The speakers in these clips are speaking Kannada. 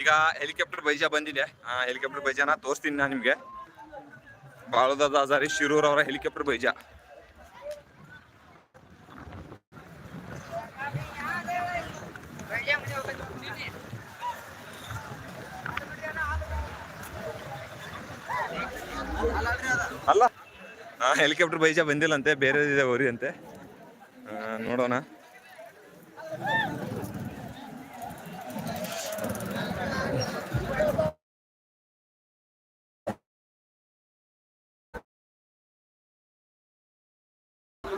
ಈಗ ಹೆಲಿಕಾಪ್ಟರ್ ಬೈಜಾ ಬಂದಿದೆ. ಆ, ಹೆಲಿಕಾಪ್ಟರ್ ಬೈಜಾನ ತೋರಿಸ್ತೀನಿ ನಾನು ನಿಮಗೆ. ಬಾಳದ ಹಜಾರಿ ಶಿರೂರ್ ಅವರ ಹೆಲಿಕಾಪ್ಟರ್ ಬೈಜಾ. ಅಲ್ಲ ಹೆಲಿಕಾಪ್ಟರ್ ಬೈಜಾ ಬಂದಿಲ್ಲಂತೆ ಬೇರೆ ಇದೆ ಊರಿ ಅಂತೆ ನೋಡೋಣ.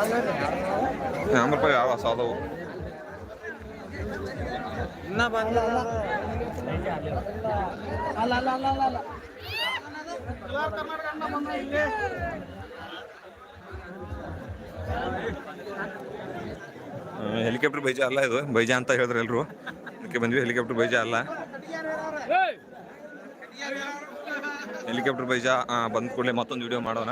ಆಮೇಲೆ ಯಾವ ಸಾದವು ಹೆಲಿಕಾಪ್ಟರ್ ಬೈಜ ಅಲ್ಲ ಇದು. ಬೈಜ ಅಂತ ಹೇಳಿದ್ರೆ ಎಲ್ರು. ಅದಕ್ಕೆ ಬಂದ್ವಿ, ಹೆಲಿಕಾಪ್ಟರ್ ಬೈಜ ಅಲ್ಲ. ಹೆಲಿಕಾಪ್ಟರ್ ಬೈಜ ಬಂದ್ ಕೂಡಲೇ ಮತ್ತೊಂದು ವಿಡಿಯೋ ಮಾಡೋಣ.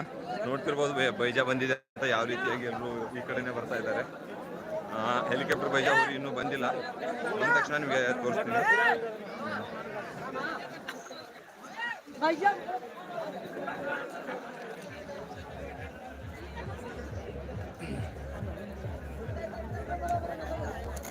ನೋಡ್ತಿರ್ಬೋದು ಬೈಜಾ ಬಂದಿದೆ ಅಂತ ಯಾವ ರೀತಿಯಾಗಿ ಎಲ್ಲರೂ ಈ ಕಡೆನೇ ಬರ್ತಾ ಇದ್ದಾರೆ. ಹೆಲಿಕಾಪ್ಟರ್ ಬೈಜ ಅವರು ಇನ್ನೂ ಬಂದಿಲ್ಲ. ಬಂದ ತಕ್ಷಣ ನಿಮಗೆ ತೋರಿಸ್ತೀನಿ.